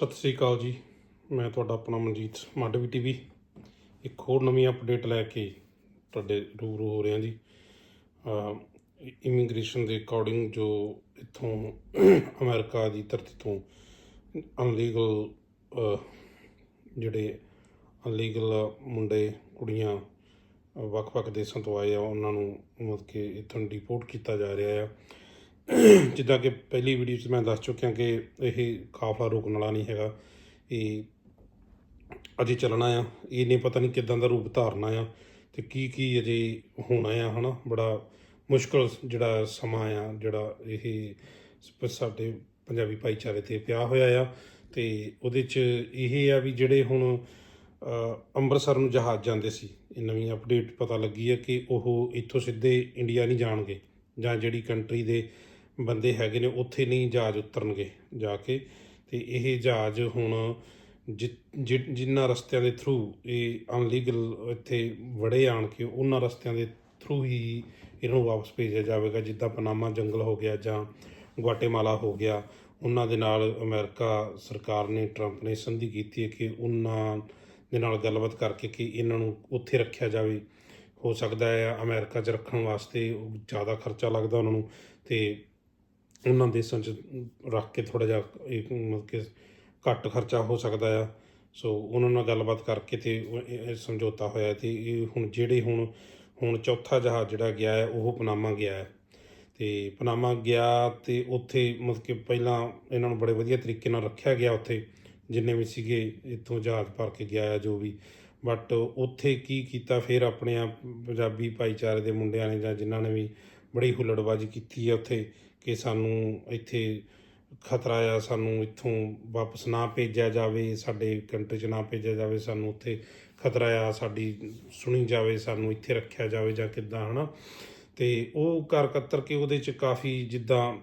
ਸਤਿ ਸ੍ਰੀ ਅਕਾਲ ਜੀ। ਮੈਂ ਤੁਹਾਡਾ ਆਪਣਾ ਮਨਜੀਤ ਮਾਡਵੀ ਟੀਵੀ ਇੱਕ ਹੋਰ ਨਵੀਂ ਅਪਡੇਟ ਲੈ ਕੇ ਤੁਹਾਡੇ ਰੂਬਰੂ ਹੋ ਰਿਹਾ ਜੀ। ਇਮੀਗ੍ਰੇਸ਼ਨ ਦੇ ਅਕੋਰਡਿੰਗ ਜੋ ਇੱਥੋਂ ਅਮਰੀਕਾ ਦੀ ਧਰਤੀ ਤੋਂ ਅਨਲੀਗਲ ਜਿਹੜੇ ਅਨਲੀਗਲ ਮੁੰਡੇ, ਕੁੜੀਆਂ ਵੱਖ-ਵੱਖ ਦੇਸ਼ਾਂ ਤੋਂ ਆਏ ਆ, ਉਹਨਾਂ ਨੂੰ ਮਤਲਬ ਕਿ ਇੱਥੋਂ ਡਿਪੋਰਟ ਕੀਤਾ ਜਾ ਰਿਹਾ ਆ। ਜਿੱਦਾਂ ਕਿ ਪਹਿਲੀ ਵੀਡੀਓ 'ਚ ਮੈਂ ਦੱਸ ਚੁੱਕਿਆ ਕਿ ਇਹ ਕਾਫਲਾ ਰੋਕਣ ਵਾਲਾ ਨਹੀਂ ਹੈਗਾ। ਇਹ ਅਜੇ ਚੱਲਣਾ ਆ। ਇਹ ਨਹੀਂ ਪਤਾ ਨਹੀਂ ਕਿਦਾਂ ਦਾ ਰੂਪ ਧਾਰਨਾ ਆ ਤੇ ਕੀ ਕੀ ਅਜੇ ਹੋਣਾ ਆ, ਹਨਾ? ਬੜਾ ਮੁਸ਼ਕਲ ਜਿਹੜਾ ਸਮਾਂ ਆ, ਜਿਹੜਾ ਇਹ ਸਾਡੇ ਪੰਜਾਬੀ ਭਾਈਚਾਰੇ ਤੇ ਪਿਆ ਹੋਇਆ ਆ। ਤੇ ਉਹਦੇ 'ਚ ਇਹ ਆ ਵੀ ਜਿਹੜੇ ਹੁਣ ਅੰਮ੍ਰਿਤਸਰ ਨੂੰ ਜਹਾਜ਼ ਜਾਂਦੇ ਸੀ, ਇਹ ਨਵੀਂ ਅਪਡੇਟ ਪਤਾ ਲੱਗੀ ਹੈ ਕਿ ਉਹ ਇੱਥੋਂ ਸਿੱਧੇ ਇੰਡੀਆ ਨਹੀਂ ਜਾਣਗੇ ਜਾਂ ਜਿਹੜੀ ਕੰਟਰੀ ਦੇ ਬੰਦੇ ਹੈਗੇ ਨੇ, ਉੱਥੇ ਨਹੀਂ ਜਹਾਜ਼ ਉਤਰਨਗੇ ਜਾ ਕੇ। ਤੇ ਇਹ ਜਹਾਜ਼ ਹੁਣ ਜਿ- ਜਿਨ੍ਹਾਂ ਰਸਤਿਆਂ ਦੇ ਥਰੂ ਇਹ ਅਨਲੀਗਲ ਇੱਥੇ ਵੜੇ ਆਣ ਕੇ, ਉਹਨਾਂ ਰਸਤਿਆਂ ਦੇ ਥਰੂ ਹੀ ਇਹਨਾਂ ਨੂੰ ਵਾਪਸ ਭੇਜਿਆ ਜਾਵੇਗਾ। ਜਿੱਦਾਂ ਪਨਾਮਾ ਜੰਗਲ ਹੋ ਗਿਆ ਜਾਂ ਗੁਆਟੇਮਾਲਾ ਹੋ ਗਿਆ, ਉਹਨਾਂ ਦੇ ਨਾਲ ਅਮਰੀਕਾ ਸਰਕਾਰ ਨੇ, ਟਰੰਪ ਨੇ ਸੰਧੀ ਕੀਤੀ ਹੈ ਕਿ ਉਹਨਾਂ ਦੇ ਨਾਲ ਗੱਲਬਾਤ ਕਰਕੇ ਕਿ ਇਹਨਾਂ ਨੂੰ ਉੱਥੇ ਰੱਖਿਆ ਜਾਵੇ। ਹੋ ਸਕਦਾ ਹੈ ਅਮਰੀਕਾ 'ਚ ਰੱਖਣ ਵਾਸਤੇ ਜ਼ਿਆਦਾ ਖਰਚਾ ਲੱਗਦਾ ਉਹਨਾਂ ਨੂੰ। ਤੇ ਉਹਨਾਂ ਦੇਸ਼ਾਂ 'ਚ ਰੱਖ ਕੇ ਥੋੜਾ ਜਿਹਾ ਇੱਕ ਮਤਲਬ ਕਿ ਘੱਟ ਖਰਚਾ ਹੋ ਸਕਦਾ ਆ। ਸੋ ਉਹਨਾਂ ਨਾਲ ਗੱਲਬਾਤ ਕਰਕੇ ਤੇ ਇਹ- ਸਮਝੌਤਾ ਹੋਇਆ ਤੇ ਇਹ ਹੁਣ ਜਿਹੜੇ ਹੁਣ ਹੁਣ ਚੌਥਾ ਜਹਾਜ਼ ਜਿਹੜਾ ਗਿਆ ਹੈ, ਉਹ ਪਨਾਮਾ ਗਿਆ ਹੈ। ਤੇ ਪਨਾਮਾ ਗਿਆ ਤੇ ਉੱਥੇ ਮਤਲਬ ਕਿ ਪਹਿਲਾਂ ਇਹਨਾਂ ਨੂੰ ਬੜੇ ਵਧੀਆ ਤਰੀਕੇ ਨਾਲ ਰੱਖਿਆ ਗਿਆ ਉੱਥੇ, ਜਿੰਨੇ ਵੀ ਸੀਗੇ ਇੱਥੋਂ ਜਹਾਜ਼ ਭਰ ਕੇ ਗਿਆ ਆ ਜੋ ਵੀ। ਬਟ ਉੱਥੇ ਕੀ ਕੀਤਾ, ਫਿਰ ਆਪਣੇ ਆ ਪੰਜਾਬੀ ਭਾਈਚਾਰੇ ਦੇ ਮੁੰਡਿਆਂ ਨੇ ਜਾਂ ਜਿਨ੍ਹਾਂ ਨੇ ਵੀ ਬੜੀ ਹੁੱਲੜਬਾਜ਼ੀ ਕੀਤੀ ਹੈ ਉੱਥੇ ਕਿ ਸਾਨੂੰ ਇੱਥੇ ਖਤਰਾ ਆ, ਸਾਨੂੰ ਇੱਥੋਂ ਵਾਪਸ ਨਾ ਭੇਜਿਆ ਜਾਵੇ, ਸਾਡੇ ਕੰਟਰੀ 'ਚ ਨਾ ਭੇਜਿਆ ਜਾਵੇ, ਸਾਨੂੰ ਉੱਥੇ ਖਤਰਾ ਆ, ਸਾਡੀ ਸੁਣੀ ਜਾਵੇ, ਸਾਨੂੰ ਇੱਥੇ ਰੱਖਿਆ ਜਾਵੇ ਜਾਂ ਕਿੱਦਾਂ, ਹਨਾ? ਤੇ ਉਹ ਘਰ ਕਤਰ ਕੇ ਉਹਦੇ 'ਚ ਕਾਫੀ ਜਿੱਦਾਂ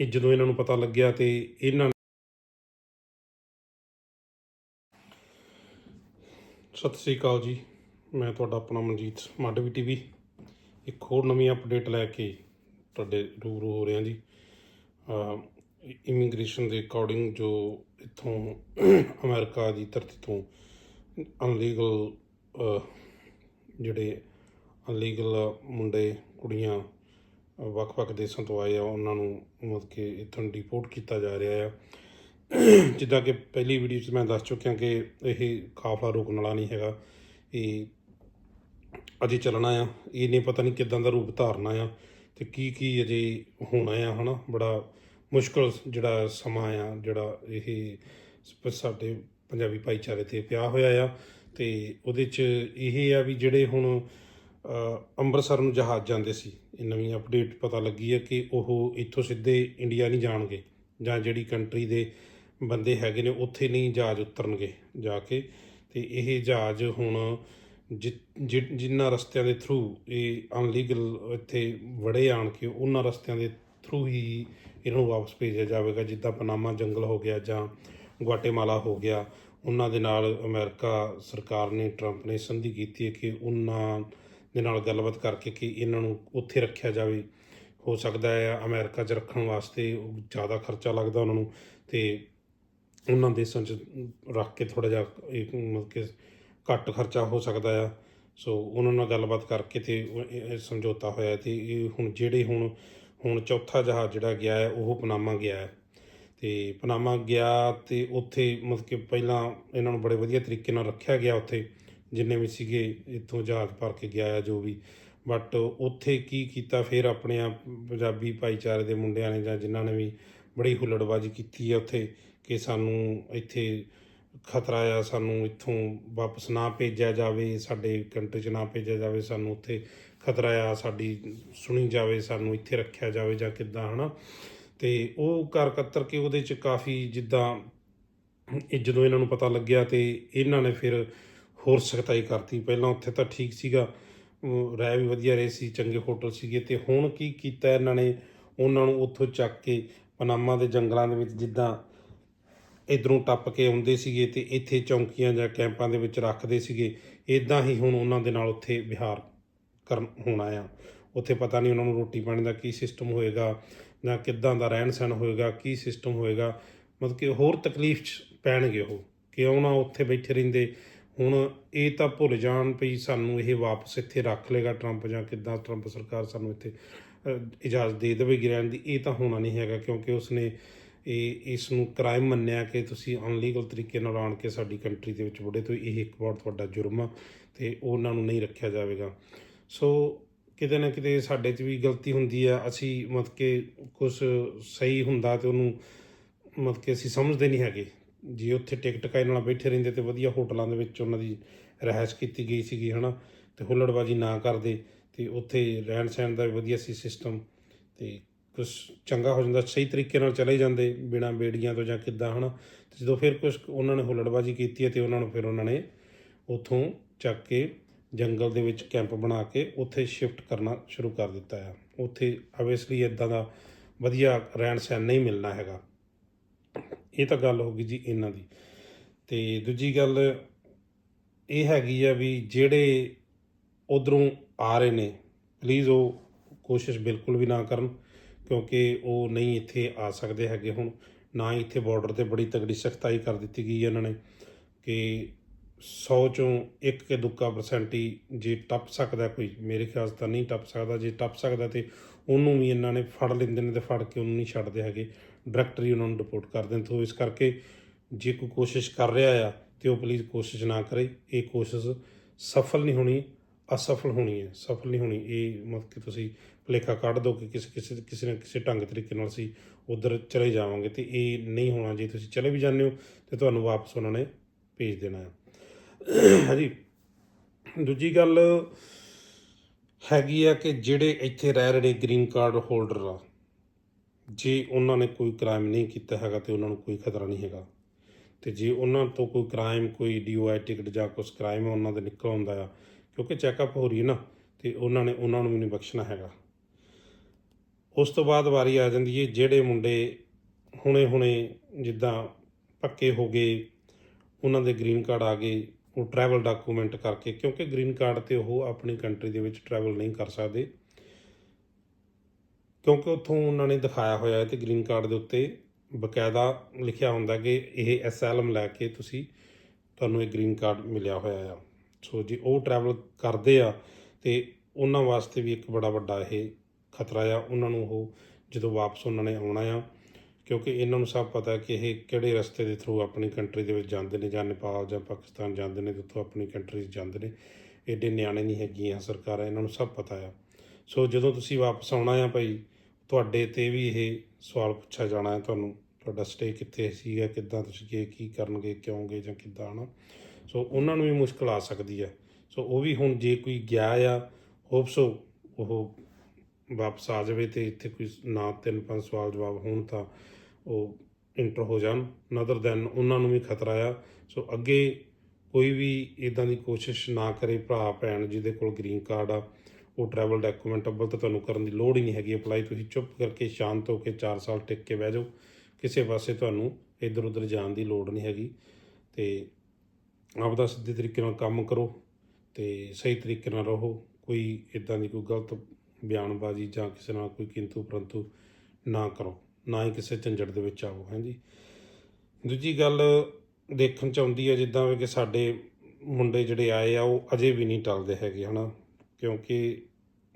ਇਹ ਜਦੋਂ ਇਹਨਾਂ ਨੂੰ ਪਤਾ ਲੱਗਿਆ ਤੇ ਇਹਨਾਂ ਸਤਿ ਸ੍ਰੀ ਅਕਾਲ ਜੀ। ਮੈਂ ਤੁਹਾਡਾ ਆਪਣਾ ਮਨਜੀਤ, ਮਾਡਵੀ ਟੀਵੀ। ਇੱਕ ਹੋਰ ਨਵੀਂ ਅਪਡੇਟ ਲੈ ਕੇ ਤੁਹਾਡੇ ਰੂਬਰੂ ਹੋ ਰਿਹਾ ਜੀ। ਇਮੀਗ੍ਰੇਸ਼ਨ ਦੇ ਅਕੋਰਡਿੰਗ ਜੋ ਇੱਥੋਂ ਅਮਰੀਕਾ ਦੀ ਧਰਤੀ ਤੋਂ ਅਨਲੀਗਲ ਜਿਹੜੇ ਅਨਲੀਗਲ ਮੁੰਡੇ, ਕੁੜੀਆਂ ਵੱਖ-ਵੱਖ ਦੇਸ਼ਾਂ ਤੋਂ ਆਏ ਆ, ਉਹਨਾਂ ਨੂੰ ਮਤਲਬ ਕਿ ਇੱਥੋਂ ਡਿਪੋਰਟ ਕੀਤਾ ਜਾ ਰਿਹਾ ਆ। ਜਿੱਦਾਂ ਕਿ ਪਹਿਲੀ ਵੀਡੀਓ 'ਚ ਮੈਂ ਦੱਸ ਚੁੱਕਿਆ ਕਿ ਇਹ ਕਾਫਲਾ ਰੋਕਣ ਵਾਲਾ ਨਹੀਂ ਹੈਗਾ। ਇਹ ਅਜੇ ਚੱਲਣਾ ਆ। ਇਹ ਨਹੀਂ ਪਤਾ ਨਹੀਂ ਕਿਦਾਂ ਦਾ ਰੂਪ ਧਾਰਨਾ ਆ। ਤੇ ਕੀ ਕੀ ਅਜੇ ਹੋਣਾ ਆ ਹਨਾ? ਬੜਾ ਮੁਸ਼ਕਲ ਜਿਹੜਾ ਸਮਾਂ ਆ, ਜਿਹੜਾ ਇਹ ਸਾਡੇ ਪੰਜਾਬੀ ਭਾਈਚਾਰੇ ਤੇ ਪਿਆ ਹੋਇਆ ਆ। ਤੇ ਉਹਦੇ 'ਚ ਇਹ ਆ ਵੀ ਜਿਹੜੇ ਹੁਣ ਅੰਮ੍ਰਿਤਸਰ ਨੂੰ ਜਹਾਜ਼ ਜਾਂਦੇ ਸੀ, ਇਹ ਨਵੀਂ ਅਪਡੇਟ ਪਤਾ ਲੱਗੀ ਹੈ ਕਿ ਉਹ ਇੱਥੋਂ ਸਿੱਧੇ ਇੰਡੀਆ ਨਹੀਂ ਜਾਣਗੇ, ਜਾਂ ਜਿਹੜੀ ਕੰਟਰੀ ਦੇ ਬੰਦੇ ਹੈਗੇ ਨੇ, ਉੱਥੇ ਨਹੀਂ ਜਹਾਜ਼ ਉਤਰਨਗੇ ਜਾ ਕੇ। ਤੇ ਇਹ ਜਹਾਜ਼ ਹੁਣ ਜਿਨ੍ਹਾਂ ਰਸਤਿਆਂ ਦੇ ਥਰੂ ਇਹ ਅਨਲੀਗਲ ਇੱਥੇ ਵੜੇ ਆਣ ਕੇ ਉਹਨਾਂ ਰਸਤਿਆਂ ਦੇ ਥਰੂ ਹੀ ਇਹਨਾਂ ਨੂੰ ਵਾਪਸ ਭੇਜਿਆ ਜਾਵੇਗਾ, ਜਿੱਦਾਂ ਪਨਾਮਾ ਜੰਗਲ ਹੋ ਗਿਆ ਜਾਂ ਗੁਆਟੇਮਾਲਾ ਹੋ ਗਿਆ, ਉਹਨਾਂ ਦੇ ਨਾਲ ਅਮਰੀਕਾ ਸਰਕਾਰ ਨੇ ਟਰੰਪ ਨੇ ਸੰਧੀ ਕੀਤੀ ਹੈ ਕਿ ਉਹਨਾਂ ਦੇ ਨਾਲ ਗੱਲਬਾਤ ਕਰਕੇ ਕਿ ਇਹਨਾਂ ਨੂੰ ਉੱਥੇ ਰੱਖਿਆ ਜਾਵੇ। ਹੋ ਸਕਦਾ ਹੈ ਅਮਰੀਕਾ 'ਚ ਰੱਖਣ ਵਾਸਤੇ ਜ਼ਿਆਦਾ ਖਰਚਾ ਲੱਗਦਾ ਉਹਨਾਂ ਨੂੰ ਤੇ ਉਹਨਾਂ ਦੇਸ਼ਾਂ 'ਚ ਰੱਖ ਕੇ ਥੋੜਾ ਜਿਹਾ ਇੱਕ ਮਤਲਬ ਕਿ ਘੱਟ ਖਰਚਾ ਹੋ ਸਕਦਾ ਆ। ਸੋ ਉਹਨਾਂ ਨਾਲ ਗੱਲਬਾਤ ਕਰਕੇ ਤੇ ਇਹ- ਸਮਝੌਤਾ ਹੋਇਆ ਤੇ ਹੁਣ ਜਿਹੜੇ ਹੁਣ ਹੁਣ ਚੌਥਾ ਜਹਾਜ਼ ਜਿਹੜਾ ਗਿਆ ਹੈ, ਉਹ ਪਨਾਮਾ ਗਿਆ ਹੈ। ਤੇ ਪਨਾਮਾ ਗਿਆ ਤੇ ਉੱਥੇ ਮਤਲਬ ਕਿ ਪਹਿਲਾਂ ਇਹਨਾਂ ਨੂੰ ਬੜੇ ਵਧੀਆ ਤਰੀਕੇ ਨਾਲ ਰੱਖਿਆ ਗਿਆ ਉੱਥੇ, ਜਿੰਨੇ ਵੀ ਸੀਗੇ ਇੱਥੋਂ ਜਹਾਜ਼ ਭਰ ਕੇ ਗਿਆ ਆ ਜੋ ਵੀ। ਬਟ ਉੱਥੇ ਕੀ ਕੀਤਾ, ਫਿਰ ਆਪਣੇ ਆ ਪੰਜਾਬੀ ਭਾਈਚਾਰੇ ਦੇ ਮੁੰਡਿਆਂ ਨੇ ਜਾਂ ਜਿਨ੍ਹਾਂ ਨੇ ਵੀ ਬੜੀ ਹੁੱਲੜਬਾਜ਼ੀ ਕੀਤੀ ਹੈ ਉੱਥੇ, ਕਿ ਸਾਨੂੰ ਇੱਥੇ ਖਤਰਾ ਆ ਸਾਨੂੰ ਇੱਥੋਂ ਵਾਪਸ ਨਾ ਭੇਜਿਆ ਜਾਵੇ, ਸਾਡੇ ਕੰਟਰੀ 'ਚ ਨਾ ਭੇਜਿਆ ਜਾਵੇ, ਸਾਨੂੰ ਉੱਥੇ ਖਤਰਾ ਆ, ਸਾਡੀ ਸੁਣੀ ਜਾਵੇ, ਸਾਨੂੰ ਇੱਥੇ ਰੱਖਿਆ ਜਾਵੇ ਜਾਂ ਕਿੱਦਾਂ, ਹਨਾ? ਤੇ ਉਹ ਕਰ ਕਤਰ ਕੇ ਉਹਦੇ 'ਚ ਕਾਫੀ ਜਿੱਦਾਂ ਇਹ ਜਦੋਂ ਇਹਨਾਂ ਨੂੰ ਪਤਾ ਲੱਗਿਆ ਤੇ ਇਹਨਾਂ ਨੇ ਫਿਰ ਹੋਰ ਸਖਤਾਈ ਕਰਤੀ। ਪਹਿਲਾਂ ਉੱਥੇ ਤਾਂ ਠੀਕ ਸੀਗਾ ਉਹ ਰਹਿ ਵੀ ਵਧੀਆ ਰਹੇ ਸੀ, ਚੰਗੇ ਹੋਟਲ ਸੀਗੇ ਤੇ ਹੁਣ ਕੀ ਕੀਤਾ ਇਹਨਾਂ ਨੇ? ਉਹਨਾਂ ਨੂੰ ਉੱਥੋਂ ਚੱਕ ਕੇ ਪਨਾਮਾ ਦੇ ਜੰਗਲਾਂ ਦੇ ਵਿੱਚ ਜਿੱਦਾਂ ਇਧਰੋਂ ਟੱਪ ਕੇ ਆਉਂਦੇ ਸੀਗੇ ਤੇ ਇੱਥੇ ਚੌਂਕੀਆਂ ਜਾਂ ਕੈਂਪਾਂ ਦੇ ਵਿੱਚ ਰੱਖਦੇ ਸੀਗੇ। ਇਦਾਂ ਹੀ ਹੁਣ ਉਹਨਾਂ ਦੇ ਨਾਲ ਉੱਥੇ ਵਿਹਾਰ ਕਰਨ ਹੋਣਾ ਆ। ਉੱਥੇ ਪਤਾ ਨਹੀਂ ਉਹਨਾਂ ਨੂੰ ਰੋਟੀ ਪਾਣੀ ਦਾ ਕੀ ਸਿਸਟਮ ਹੋਏਗਾ ਜਾਂ ਕਿੱਦਾਂ ਦਾ ਰਹਿਣ ਸਹਿਣ ਹੋਏਗਾ, ਕੀ ਸਿਸਟਮ ਹੋਏਗਾ। ਮਤਲਬ ਕਿ ਹੋਰ ਤਕਲੀਫ 'ਚ ਪੈਣਗੇ ਉਹ। ਕਿਉਂ ਨਾ ਉੱਥੇ ਬੈਠੇ ਰਹਿੰਦੇ। ਹੁਣ ਇਹ ਤਾਂ ਭੁੱਲ ਜਾਣ ਵੀ ਸਾਨੂੰ ਇਹ ਵਾਪਸ ਇੱਥੇ ਰੱਖ ਲੇਗਾ ਟਰੰਪ ਜਾਂ ਕਿੱਦਾਂ ਟਰੰਪ ਸਰਕਾਰ ਸਾਨੂੰ ਇੱਥੇ ਇਜਾਜ਼ਤ ਦੇ ਦੇਵੇਗੀ ਰਹਿਣ ਦੀ। ਇਹ ਤਾਂ ਹੋਣਾ ਨਹੀਂ ਹੈਗਾ ਕਿਉਂਕਿ ਉਸਨੇ ਇਹ ਇਸ ਨੂੰ ਕ੍ਰਾਈਮ ਮੰਨਿਆ ਕਿ ਤੁਸੀਂ ਅਨਲੀਗਲ ਤਰੀਕੇ ਨਾਲ ਆਣ ਕੇ ਸਾਡੀ ਕੰਟਰੀ ਦੇ ਵਿੱਚ ਵੜੇ ਤੋਂ ਇਹ ਇੱਕ ਬਹੁਤ ਵੱਡਾ ਜੁਰਮ ਆ ਤੇ ਉਹਨਾਂ ਨੂੰ ਨਹੀਂ ਰੱਖਿਆ ਜਾਵੇਗਾ। ਸੋ ਕਿਤੇ ਨਾ ਕਿਤੇ ਸਾਡੇ 'ਚ ਵੀ ਗਲਤੀ ਹੁੰਦੀ ਆ, ਅਸੀਂ ਮਤਲਬ ਕਿ ਕੁਝ ਸਹੀ ਹੁੰਦਾ ਤੇ ਉਹਨੂੰ ਮਤਲਬ ਕਿ ਅਸੀਂ ਸਮਝਦੇ ਨਹੀਂ ਹੈਗੇ। ਜੇ ਉੱਥੇ ਟਿਕਟ ਕਾਇ ਨਾਲ ਬੈਠੇ ਰਹਿੰਦੇ ਤੇ ਵਧੀਆ ਹੋਟਲਾਂ ਦੇ ਵਿੱਚ ਉਹਨਾਂ ਦੀ ਰਿਹਾਇਸ਼ ਕੀਤੀ ਗਈ ਸੀਗੀ, ਹਨਾ? ਤੇ ਹੁੱਲੜਬਾਜੀ ਨਾ ਕਰਦੇ ਤੇ ਉੱਥੇ ਰਹਿਣ ਸਹਿਣ ਦਾ ਵੀ ਵਧੀਆ ਸੀ ਸਿਸਟਮ ਤੇ ਕੁਝ ਚੰਗਾ ਹੋ ਜਾਂਦਾ, ਸਹੀ ਤਰੀਕੇ ਨਾਲ ਚਲੇ ਜਾਂਦੇ ਬਿਨਾਂ ਬੇੜੀਆਂ ਤੋਂ ਜਾਂ ਕਿੱਦਾਂ, ਹਨਾ? ਤੇ ਜਦੋਂ ਫਿਰ ਕੁਝ ਉਹਨਾਂ ਨੇ ਹੁੱਲੜਬਾਜੀ ਕੀਤੀ ਹੈ ਤੇ ਉਹਨਾਂ ਨੂੰ ਫਿਰ ਉਹਨਾਂ ਨੇ ਉਥੋਂ ਚੱਕ ਕੇ ਜੰਗਲ ਦੇ ਵਿੱਚ ਕੈਂਪ ਬਣਾ ਕੇ ਉੱਥੇ ਸ਼ਿਫਟ ਕਰਨਾ ਸ਼ੁਰੂ ਕਰ ਦਿੱਤਾ ਆ। ਉੱਥੇ ਆਬਵੀਅਸਲੀ ਇਦਾਂ ਦਾ ਵਧੀਆ ਰਹਿਣ ਸਹਿਣ ਨਹੀਂ ਮਿਲਣਾ ਹੈਗਾ। ਇਹ ਤਾਂ ਗੱਲ ਹੋ ਗਈ ਜੀ ਇਹਨਾਂ ਦੀ। ਤੇ ਦੂਜੀ ਗੱਲ ਇਹ ਹੈਗੀ ਆ ਵੀ ਜਿਹੜੇ ਉਧਰੋਂ ਆ ਰਹੇ ਨੇ ਪਲੀਜ਼ ਉਹ ਕੋਸ਼ਿਸ਼ ਬਿਲਕੁਲ ਵੀ ਨਾ ਕਰਨ। ਕਿਉਂਕਿ ਉਹ ਨਹੀਂ ਇੱਥੇ ਆ ਸਕਦੇ ਹੈਗੇ ਹੁਣ, ਨਾ ਹੀ ਇੱਥੇ ਬਾਰਡਰ ਤੇ ਬੜੀ ਤਗੜੀ ਸਖਤਾਈ ਕਰ ਦਿੱਤੀ ਗਈ ਇਹਨਾਂ ਨੇ ਕਿ 100 ਚੋਂ ਇੱਕ ਕੇ ਦੁੱਕਾ ਪਰਸੈਂਟ ਹੀ ਜੇ ਟੱਪ ਸਕਦਾ ਕੋਈ, ਮੇਰੇ ਖਿਆਲ 'ਚ ਤਾਂ ਨਹੀਂ ਟੱਪ ਸਕਦਾ, ਜੇ ਟੱਪ ਸਕਦਾ ਤੇ ਉਹਨੂੰ ਵੀ ਇਹਨਾਂ ਨੇ ਫੜ ਲੈਂਦੇ ਨੇ ਤੇ ਫੜ ਕੇ ਉਹਨੂੰ ਨਹੀਂ ਛੱਡਦੇ ਹੈਗੇ ਡਾਇਰੈਕਟਰੀ ਉਹਨਾਂ ਨੂੰ ਰਿਪੋਰਟ ਕਰਦੇ ਨੇ। ਤੋਂ ਇਸ ਕਰਕੇ ਜੇ ਕੋਈ ਕੋਸ਼ਿਸ਼ ਕਰ ਰਿਹਾ ਆ ਤੇ ਉਹ ਪਲੀਜ਼ ਕੋਸ਼ਿਸ਼ ਨਾ ਕਰੇ, ਇਹ ਕੋਸ਼ਿਸ਼ ਸਫਲ ਨਹੀਂ ਹੋਣੀ। ਅਸਫਲ ਹੋਣੀ ਹੈ, ਸਫਲ ਨਹੀਂ ਹੋਣੀ, ਇਹ ਮਤਲਬ ਕਿ ਤੁਸੀਂ ਭੁਲੇਖਾ ਕੱਢ ਦੋ ਕਿ ਕਿਸੇ ਕਿਸੇ ਕਿਸੇ ਨਾ ਕਿਸੇ ਢੰਗ ਤਰੀਕੇ ਨਾਲ ਅਸੀਂ ਉਧਰ ਚਲੇ ਜਾਵਾਂਗੇ ਤੇ ਇਹ ਨਹੀਂ ਹੋਣਾ, ਜੇ ਤੁਸੀਂ ਚਲੇ ਵੀ ਜਾਂਦੇ ਹੋ ਤੇ ਤੁਹਾਨੂੰ ਵਾਪਸ ਉਹਨਾਂ ਨੇ ਭੇਜ ਦੇਣਾ ਹੈ। ਹਾਂਜੀ। ਦੂਜੀ ਗੱਲ ਹੈਗੀ ਆ ਕਿ ਜਿਹੜੇ ਇੱਥੇ ਰਹਿ ਰਹੇ ਨੇ ਗ੍ਰੀਨ ਕਾਰਡ ਹੋਲਡਰ ਆ, ਜੇ ਉਹਨਾਂ ਨੇ ਕੋਈ ਕ੍ਰਾਈਮ ਨਹੀਂ ਕੀਤਾ ਹੈਗਾ ਤੇ ਉਹਨਾਂ ਨੂੰ ਕੋਈ ਖਤਰਾ ਨਹੀਂ ਹੈਗਾ। ਤੇ ਜੇ ਉਹਨਾਂ ਤੋਂ ਕੋਈ ਕ੍ਰਾਈਮ, ਕੋਈ ਡੀਓਆਈ ਟਿਕਟ ਜਾਂ ਕੁਝ ਕ੍ਰਾਈਮ ਉਹਨਾਂ ਦੇ ਨਿਕਲ ਆਉਂਦਾ ਆ ਕਿਉਂਕਿ ਚੈੱਕਅਪ ਹੋ ਰਹੀ ਹੈ ਨਾ, ਤੇ ਉਹਨਾਂ ਨੇ, ਉਹਨਾਂ ਨੂੰ ਵੀ ਨਹੀਂ ਬਖਸ਼ਣਾ ਹੈਗਾ। ਉਸ ਤੋਂ ਬਾਅਦ ਵਾਰੀ ਆ ਜਾਂਦੀ ਹੈ, ਜਿਹੜੇ ਮੁੰਡੇ ਹੁਣੇ ਹੁਣੇ ਜਿੱਦਾਂ ਪੱਕੇ ਹੋ ਗਏ, ਉਹਨਾਂ ਦੇ ਗ੍ਰੀਨ ਕਾਰਡ ਆ ਗਏ, ਉਹ ਟਰੈਵਲ ਡਾਕੂਮੈਂਟ ਕਰਕੇ, ਕਿਉਂਕਿ ਗ੍ਰੀਨ ਕਾਰਡ ਤੇ ਉਹ ਆਪਣੀ ਕੰਟਰੀ ਦੇ ਵਿੱਚ ਟਰੈਵਲ ਨਹੀਂ ਕਰ ਸਕਦੇ। ਕਿਉਂਕਿ ਉੱਥੋਂ ਉਹਨਾਂ ਨੇ ਦਿਖਾਇਆ ਹੋਇਆ ਹੈ ਤੇ ਗ੍ਰੀਨ ਕਾਰਡ ਦੇ ਉੱਤੇ ਬਕਾਇਦਾ ਲਿਖਿਆ ਹੁੰਦਾ ਕਿ ਇਹ ਐਸਐਲਐਮ ਲੈ ਕੇ ਤੁਸੀਂ ਤੁਹਾਨੂੰ ਇਹ ਗ੍ਰੀਨ ਕਾਰਡ ਮਿਲਿਆ ਹੋਇਆ ਆ। ਸੋ ਜੇ ਉਹ ਟਰੈਵਲ ਕਰਦੇ ਆ, ਤੇ ਉਹਨਾਂ ਵਾਸਤੇ ਵੀ ਇੱਕ ਬੜਾ ਵੱਡਾ ਇਹ ਖਤਰਾ ਆ। ਉਹਨਾਂ ਨੂੰ ਉਹ ਜਦੋਂ ਵਾਪਸ ਉਹਨਾਂ ਨੇ ਆਉਣਾ ਆ, ਕਿਉਂਕਿ ਇਹਨਾਂ ਨੂੰ ਸਭ ਪਤਾ ਕਿ ਇਹ ਕਿਹੜੇ ਰਸਤੇ ਦੇ ਥਰੂ ਆਪਣੀ ਕੰਟਰੀ ਦੇ ਵਿੱਚ ਜਾਂਦੇ ਨੇ, ਜਾਂ ਨੇਪਾਲ, ਜਾਂ ਪਾਕਿਸਤਾਨ ਜਾਂਦੇ ਨੇ, ਤੇ ਉੱਥੋਂ ਆਪਣੀ ਕੰਟਰੀ 'ਚ ਜਾਂਦੇ ਨੇ। ਏਡੇ ਨਿਆਣੇ ਨਹੀਂ ਹੈਗੀਆਂ ਸਰਕਾਰਾਂ, ਇਹਨਾਂ ਨੂੰ ਸਭ ਪਤਾ ਆ। ਸੋ ਜਦੋਂ ਤੁਸੀਂ ਵਾਪਸ ਆਉਣਾ ਆ ਭਾਈ, ਤੁਹਾਡੇ ਤੇ ਵੀ ਇਹ ਸਵਾਲ ਪੁੱਛਿਆ ਜਾਣਾ ਹੈ ਤੁਹਾਨੂੰ, ਤੁਹਾਡਾ ਸਟੇ ਕਿੱਥੇ ਸੀਗਾ, ਕਿੱਦਾਂ ਤੁਸੀਂ ਗਏ, ਕੀ ਕਰਨਗੇ ਕਿਉਂਗੇ ਜਾਂ ਕਿੱਦਾਂ, ਹਨਾ? ਸੋ ਉਹਨਾਂ ਨੂੰ ਵੀ ਮੁਸ਼ਕਲ ਆ ਸਕਦੀ ਹੈ। ਸੋ ਉਹ ਵੀ ਹੁਣ ਜੇ ਕੋਈ ਗਿਆ ਆ ਹੋਪਸੋ ਉਹ ਵਾਪਸ ਆ ਜਾਵੇ ਤੇ ਇੱਥੇ ਕੋਈ ਨਾ ਤਿੰਨ ਪੰਜ ਸਵਾਲ ਜਵਾਬ ਹੋਣ ਤਾਂ ਉਹ ਇੰਟਰ ਹੋ ਜਾਣ। ਨਦਰ ਦੈਨ ਉਹਨਾਂ ਨੂੰ ਵੀ ਖਤਰਾ ਆ। ਸੋ ਅੱਗੇ ਕੋਈ ਵੀ ਇਦਾਂ ਦੀ ਕੋਸ਼ਿਸ਼ ਨਾ ਕਰੇ ਭਰਾ, ਭੈਣ ਜਿਹਦੇ ਕੋਲ ਗ੍ਰੀਨ ਕਾਰਡ ਆ, ਉਹ ਟਰੈਵਲ ਡਾਕੂਮੈਂਟ ਅੱਬਲ ਤਾਂ ਤੁਹਾਨੂੰ ਕਰਨ ਦੀ ਲੋੜ ਹੀ ਨਹੀਂ ਹੈਗੀ। ਅਪਲਾਈ ਤੁਸੀਂ ਚੁੱਪ ਕਰਕੇ ਸ਼ਾਂਤ ਹੋ ਕੇ 4 ਸਾਲ ਟਿਕ ਕੇ ਬਹਿ ਜਾਓ। ਕਿਸੇ ਪਾਸੇ ਤੁਹਾਨੂੰ ਇੱਧਰ ਉੱਧਰ ਜਾਣ ਦੀ ਲੋੜ ਨਹੀਂ ਹੈਗੀ। ਤੇ ਆਪਦਾ ਸਿੱਧੇ ਤਰੀਕੇ ਨਾਲ ਕੰਮ ਕਰੋ ਤੇ ਸਹੀ ਤਰੀਕੇ ਨਾਲ ਰਹੋ। ਕੋਈ ਇਦਾਂ ਦੀ ਕੋਈ ਗਲਤ ਬਿਆਨਬਾਜ਼ੀ ਜਾਂ ਕਿਸੇ ਨਾਲ ਕੋਈ ਕਿੰਤੂ ਪਰੰਤੂ ਨਾ ਕਰੋ, ਨਾ ਹੀ ਕਿਸੇ ਝੰਜਟ ਦੇ ਵਿੱਚ ਆਵੋ ਹਾਂਜੀ ਦੂਜੀ ਗੱਲ ਦੇਖਣ ਚ ਆਉਂਦੀ ਹੈ, ਜਿੱਦਾਂ ਵੀ ਕਿ ਸਾਡੇ ਮੁੰਡੇ ਜਿਹੜੇ ਆਏ ਆ, ਉਹ ਅਜੇ ਵੀ ਨਹੀਂ ਟਲਦੇ ਹੈਗੇ, ਹਨਾ। ਕਿਉਂਕਿ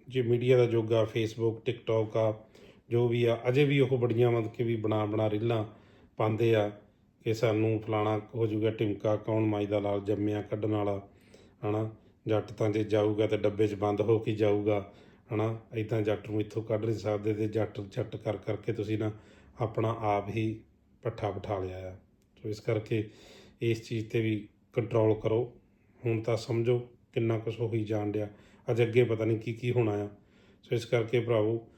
ਜੇ ਮੀਡੀਆ ਦਾ ਯੁੱਗ ਆ ਫੇਸਬੁੱਕ ਟਿਕਟੌਕ ਆ, ਜੋ ਵੀ ਆ, ਅਜੇ ਵੀ ਉਹ ਬੜੀਆਂ ਮਤਲਬ ਕਿ ਵੀ ਬਣਾ ਬਣਾ ਰੀਲਾਂ ਪਾਉਂਦੇ ਆ। ਕਿ ਸਾਨੂੰ ਫਲਾਣਾ ਹੋ ਜਾਊਗਾ ਟਿਮਕਾ ਕੌਣ ਮਾਈ ਦਾ ਲਾਲ ਜੰਮਿਆ ਕੱਢਣ ਵਾਲਾ, ਹਨਾ? ਜੱਟ ਤਾਂ ਜੇ ਜਾਊਗਾ ਤੇ ਡੱਬੇ 'ਚ ਬੰਦ ਹੋ ਕੇ ਜਾਊਗਾ, ਹਨਾ? ਇਦਾਂ ਜੱਟ ਨੂੰ ਇੱਥੋਂ ਕੱਢ ਨਹੀਂ ਸਕਦੇ ਤੇ ਜੱਟ ਜੱਟ ਕਰ ਕਰਕੇ ਤੁਸੀਂ ਨਾ ਆਪਣਾ ਆਪ ਹੀ ਪੱਠਾ ਬਿਠਾ ਲਿਆ ਆ। ਸੋ ਇਸ ਕਰਕੇ ਇਸ ਚੀਜ਼ ਤੇ ਵੀ ਕੰਟਰੋਲ ਕਰੋ। ਹੁਣ ਤਾਂ ਸਮਝੋ ਕਿੰਨਾ ਕੁਝ ਹੋਈ ਜਾਣ ਡਿਆ। ਅੱਜ ਅੱਗੇ ਪਤਾ ਨਹੀਂ ਕੀ ਕੀ ਹੋਣਾ ਆ। ਸੋ ਇਸ ਕਰਕੇ ਭਰਾਵੋ,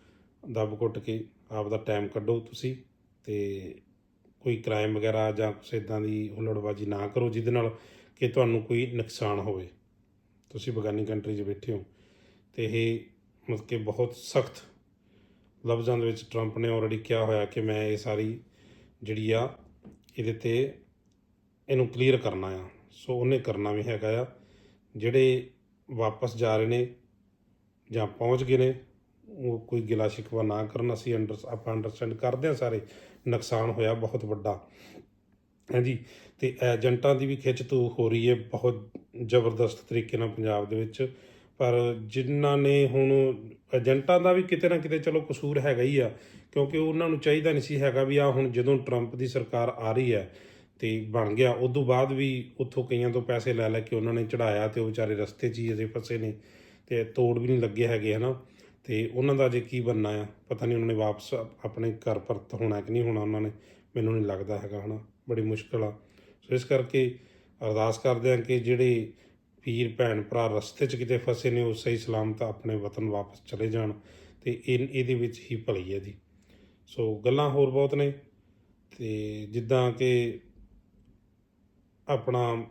ਦੱਬ ਘੁੱਟ ਕੇ ਆਪ ਦਾ ਟਾਈਮ ਕੱਢੋ ਤੁਸੀਂ ਤੇ ਕੋਈ ਕ੍ਰਾਈਮ ਵਗੈਰਾ ਜਾਂ ਕੁਛ ਇਦਾਂ ਦੀ ਹੁੱਲੜਬਾਜੀ ਨਾ ਕਰੋ, ਜਿਹਦੇ ਨਾਲ ਕਿ ਤੁਹਾਨੂੰ ਕੋਈ ਨੁਕਸਾਨ ਹੋਵੇ। ਤੁਸੀਂ ਬਗਾਨੀ ਕੰਟਰੀ 'ਚ ਬੈਠੇ ਹੋ ਤੇ ਇਹ ਮਤਲਬ ਕਿ ਬਹੁਤ ਸਖਤ ਲਫ਼ਜ਼ਾਂ ਦੇ ਵਿੱਚ ਟਰੰਪ ਨੇ ਆਲਰੇਡੀ ਕਿਹਾ ਹੋਇਆ ਕਿ ਮੈਂ ਇਹ ਸਾਰੀ ਜਿਹੜੀ ਆ, ਇਹਦੇ ਤੇ ਇਹਨੂੰ ਕਲੀਅਰ ਕਰਨਾ ਆ ਸੋ ਉਹਨੇ ਕਰਨਾ ਵੀ ਹੈਗਾ ਆ। ਜਿਹੜੇ ਵਾਪਸ ਜਾ ਰਹੇ ਨੇ ਜਾਂ ਪਹੁੰਚ ਗਏ ਨੇ ਉਹ ਕੋਈ ਗਿਲਾ ਸ਼ਿਕਵਾ ਨਾ ਕਰਨ, ਅਸੀਂ ਅੰਡਰ ਆਪਾਂ ਅੰਡਰਸਟੈਂਡ ਕਰਦੇ ਹਾਂ ਸਾਰੇ, ਨੁਕਸਾਨ ਹੋਇਆ ਬਹੁਤ ਵੱਡਾ। ਹਾਂਜੀ, ਤੇ ਏਜੰਟਾਂ ਦੀ ਵੀ ਖਿੱਚ ਤੂ ਹੋ ਰਹੀ ਹੈ ਬਹੁਤ ਜ਼ਬਰਦਸਤ ਤਰੀਕੇ ਨਾਲ ਪੰਜਾਬ ਦੇ ਵਿੱਚ, ਪਰ ਜਿਨ੍ਹਾਂ ਨੇ ਹੁਣ ਏਜੰਟਾਂ ਦਾ ਵੀ ਕਿਤੇ ਨਾ ਕਿਤੇ ਚਲੋ ਕਸੂਰ ਹੈਗਾ ਹੀ ਆ, ਕਿਉਂਕਿ ਉਹਨਾਂ ਨੂੰ ਚਾਹੀਦਾ ਨਹੀਂ ਸੀ ਹੈਗਾ ਵੀ ਆ ਹੁਣ ਜਦੋਂ ਟਰੰਪ ਦੀ ਸਰਕਾਰ ਆ ਰਹੀ ਹੈ ਤੇ ਬਣ ਗਿਆ, ਉਦੋਂ ਬਾਅਦ ਵੀ ਉੱਥੋਂ ਕਈਆਂ ਤੋਂ ਪੈਸੇ ਲੈ ਲੈ ਕੇ ਉਹਨਾਂ ਨੇ ਚੜਾਇਆ ਤੇ ਉਹ ਵਿਚਾਰੇ ਰਸਤੇ 'ਚ ਹੀ ਅਜੇ ਫਸੇ ਨੇ, ਤੇ ਤੋੜ ਵੀ ਨਹੀਂ ਲੱਗੇ ਹੈਗੇ, ਹਨਾ। ਤੇ ਉਹਨਾਂ ਦਾ ਅਜੇ ਕੀ ਬਣਨਾ ਆ, ਪਤਾ ਨਹੀਂ ਉਹਨਾਂ ਨੇ ਵਾਪਸ ਆਪਣੇ ਘਰ ਪਰਤ ਹੋਣਾ ਕਿ ਨਹੀਂ ਹੋਣਾ ਉਹਨਾਂ ਨੇ, ਮੈਨੂੰ ਨਹੀਂ ਲੱਗਦਾ ਹੈਗਾ ਹਨਾ, ਬੜੀ ਮੁਸ਼ਕਲ ਆ। ਸੋ ਇਸ ਕਰਕੇ ਅਰਦਾਸ ਕਰਦੇ ਹਾਂ ਕਿ ਜਿਹੜੇ ਵੀਰ ਭੈਣ, ਭਰਾ ਰਸਤੇ 'ਚ ਕਿਤੇ ਫਸੇ ਨੇ, ਉਹ ਸਹੀ ਸਲਾਮਤ ਆਪਣੇ ਵਤਨ ਵਾਪਸ ਚਲੇ ਜਾਣ ਤੇ ਇਹ ਇਹਦੇ ਵਿੱਚ ਹੀ ਭਲੀ ਹੈ ਜੀ। ਸੋ ਗੱਲਾਂ ਹੋਰ ਬਹੁਤ ਨੇ ਤੇ ਜਿੱਦਾਂ ਕਿ ਆਪਣਾ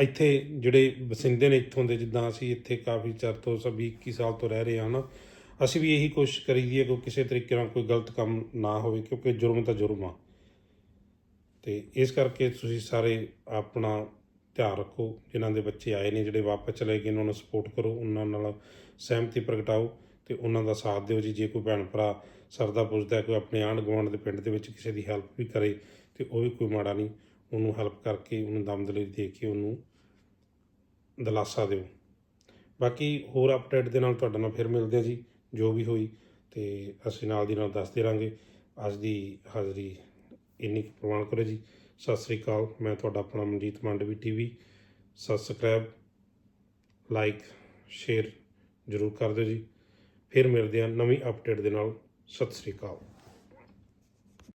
ਇੱਥੇ ਜਿਹੜੇ ਵਸਿੰਦੇ ਨੇ ਇੱਥੋਂ ਦੇ, ਜਿੱਦਾਂ ਅਸੀਂ ਇੱਥੇ ਕਾਫੀ ਚਿਰ ਤੋਂ ਸਭ 21 ਸਾਲ ਤੋਂ ਰਹਿ ਰਹੇ ਹਾਂ ਨਾ, ਅਸੀਂ ਵੀ ਇਹੀ ਕੋਸ਼ਿਸ਼ ਕਰੀਦੀ ਹੈ ਕਿ ਕਿਸੇ ਤਰੀਕੇ ਨਾਲ ਕੋਈ ਗਲਤ ਕੰਮ ਨਾ ਹੋਵੇ, ਕਿਉਂਕਿ ਜੁਰਮ ਤਾਂ ਜੁਰਮ ਆ। ਤੇ ਇਸ ਕਰਕੇ ਤੁਸੀਂ ਸਾਰੇ ਆਪਣਾ ਧਿਆਨ ਰੱਖੋ, ਜਿਨ੍ਹਾਂ ਦੇ ਬੱਚੇ ਆਏ ਨੇ, ਜਿਹੜੇ ਵਾਪਸ ਚਲੇ ਗਏ ਉਹਨਾਂ ਨੂੰ ਸਪੋਰਟ ਕਰੋ, ਉਹਨਾਂ ਨਾਲ ਸਹਿਮਤੀ ਪ੍ਰਗਟਾਓ ਤੇ ਉਹਨਾਂ ਦਾ ਸਾਥ ਦਿਓ ਜੀ। ਜੇ ਕੋਈ ਭੈਣ ਭਰਾ ਸਰਦਾ ਪੁੱਛਦਾ ਕੋਈ ਆਪਣੇ ਆਂਢ ਗੁਆਂਢ ਦੇ ਪਿੰਡ ਦੇ ਵਿੱਚ ਕਿਸੇ ਦੀ ਹੈਲਪ ਵੀ ਕਰੇ, ਤੇ ਉਹ ਵੀ ਕੋਈ ਮਾੜਾ ਨਹੀਂ। ਉਹਨੂੰ ਹੈਲਪ ਕਰਕੇ, ਉਹਨੂੰ ਦਮਦਲੀ ਦੇ ਕੇ ਉਹਨੂੰ ਦਿਲਾਸਾ ਦਿਓ। ਬਾਕੀ ਹੋਰ ਅਪਡੇਟ ਦੇ ਨਾਲ ਤੁਹਾਡੇ ਨਾਲ ਫਿਰ ਮਿਲਦੇ ਹਾਂ ਜੀ, ਜੋ ਵੀ ਹੋਈ ਤੇ ਅਸੀਂ ਨਾਲ ਦੀ ਨਾਲ ਦੱਸਦੇ ਰਾਂਗੇ। ਅੱਜ ਦੀ ਹਾਜ਼ਰੀ ਇੰਨੀ ਕੁ ਪ੍ਰਵਾਨ ਕਰੋ ਜੀ। ਸਤਿ ਸ੍ਰੀ ਅਕਾਲ, ਮੈਂ ਤੁਹਾਡਾ ਆਪਣਾ Manjeet Mandvi TV subscribe like share ਜ਼ਰੂਰ ਕਰ ਦਿਓ ਜੀ। ਫਿਰ ਮਿਲਦੇ ਹਾਂ ਨਵੀਂ ਅਪਡੇਟ ਦੇ ਨਾਲ। ਸਤਿ ਸ੍ਰੀ ਅਕਾਲ।